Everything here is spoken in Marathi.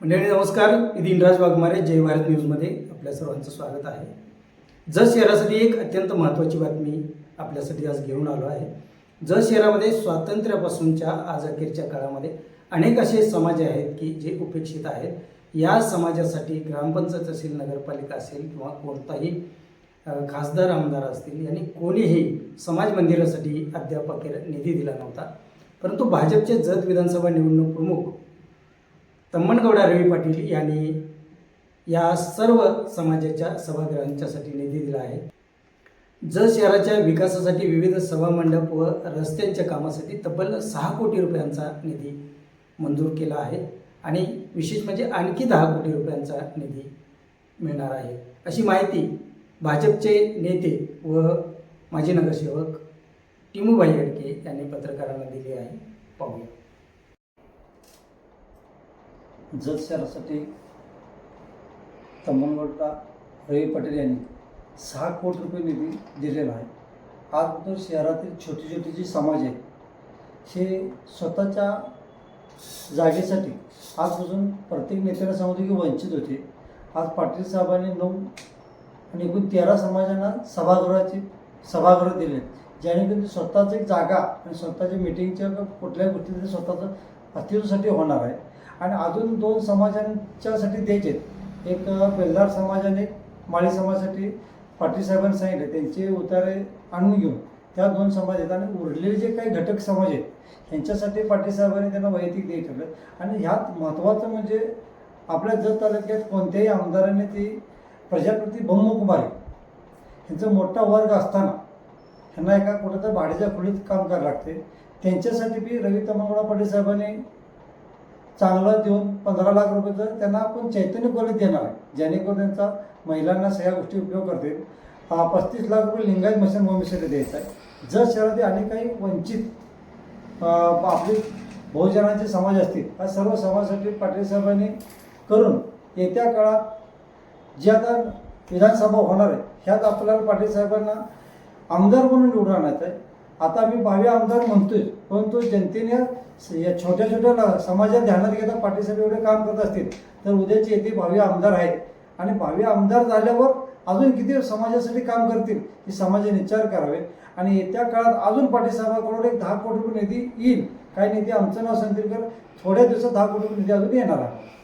मंडळी नमस्कार. मी दिनराज वाघमारे जय भारत न्यूजमध्ये आपल्या सर्वांचं स्वागत आहे. जत शहरासाठी एक अत्यंत महत्त्वाची बातमी आपल्यासाठी आज घेऊन आलो आहे जत शहरामध्ये स्वातंत्र्यापासूनच्या आज अखेरच्या काळामध्ये अनेक असे समाज आहेत की जे उपेक्षित आहेत. या समाजासाठी ग्रामपंचायत असेल नगरपालिका असेल किंवा कोणताही खासदार आमदार असतील यांनी कोणीही समाज मंदिरासाठी अद्याप अखेर निधी दिला नव्हता. परंतु भाजपचे जत विधानसभा निवडणूक प्रमुख तम्मणगौडा रवी पाटील यांनी या सर्व समाजाच्या सभागृहांच्यासाठी निधी दिला आहे. जत शहराच्या विकासासाठी विविध सभामंडप व रस्त्यांच्या कामासाठी तब्बल सहा कोटी रुपयांचा निधी मंजूर केला आहे आणि विशेष म्हणजे आणखी दहा कोटी रुपयांचा निधी मिळणार आहे. अशी माहिती भाजपचे नेते व माजी नगरसेवक टिमूभाई अडके यांनी पत्रकारांना दिली आहे. पाहूया. जत शहरासाठी तम्मनगडला रवी पटेल यांनी सहा कोटी रुपये निधी दिलेला आहे. आजपासून शहरातील छोटे छोटे जे समाज आहेत हे स्वतःच्या जागेसाठी आजपासून प्रत्येक नेत्याला सांगतो की वंचित होते. आज पाटील साहेबांनी नऊ आणि एकूण तेरा समाजांना सभागृहाची सभागृह दिले. जेणेकरून ते स्वतःच एक जागा आणि स्वतःच्या मिटिंगच्या कुठल्याही गोष्टी स्वतःचं अस्तित्वासाठी होणार आहे. आणि अजून दोन समाजांच्यासाठी द्यायचे आहेत. एक अ, समाजाने एक माळी समाजासाठी पाटील साहेबांनी सांगितले त्यांचे उतारे आणून घेऊन त्या दोन समाज आहेत. आणि उरलेले जे काही घटक समाज आहेत यांच्यासाठी पाटील साहेबांनी त्यांना वैयक्तिक देय ठरलं. आणि ह्यात महत्त्वाचं म्हणजे आपल्या जत तालुक्यात कोणत्याही आमदाराने ती प्रजाप्रती ब्रह्मकुमार ह्यांचा मोठा वर्ग असताना ह्यांना एका कुठं तर भाड्याच्या खोलीत काम करावं लागते. त्यांच्यासाठी बी रवी तमंगोळा पाटील साहेबांनी चांगलं देऊन पंधरा लाख रुपयाचं त्यांना आपण चैतन्य कॉलेज देणार आहे जेणेकरून त्यांचा महिलांना सगळ्या गोष्टी उपयोग करतील. पस्तीस लाख रुपये लिंगायत मशन भूमीसाठी द्यायचं आहे. जर शहरातील अनेक काही वंचित आपले बहुजनांचे समाज असतील हा सर्व समाजासाठी पाटील साहेबांनी करून येत्या काळात जी आता विधानसभा होणार आहे ह्यात आपल्याला पाटील साहेबांना आमदार म्हणून निवडून आणायचं आहे. आता मी भावी आमदार म्हणतोय परंतु जनतेने स- या छोट्या छोट्या समाजात ध्यानात घेता पाठीसाठी एवढे काम करत असतील तर उद्याचे येथे भावी आमदार आहेत. आणि भावी आमदार झाल्यावर अजून किती समाजासाठी काम करतील हे समाजाने विचार करावे. आणि येत्या काळात अजून पाटीलसाहेबांकडून एक दहा कोटी रुपये निधी येईल. काही निधी आमचं नाव सांगतील तर थोड्या दिवसात दहा कोटी रुपये निधी अजून येणार आहे.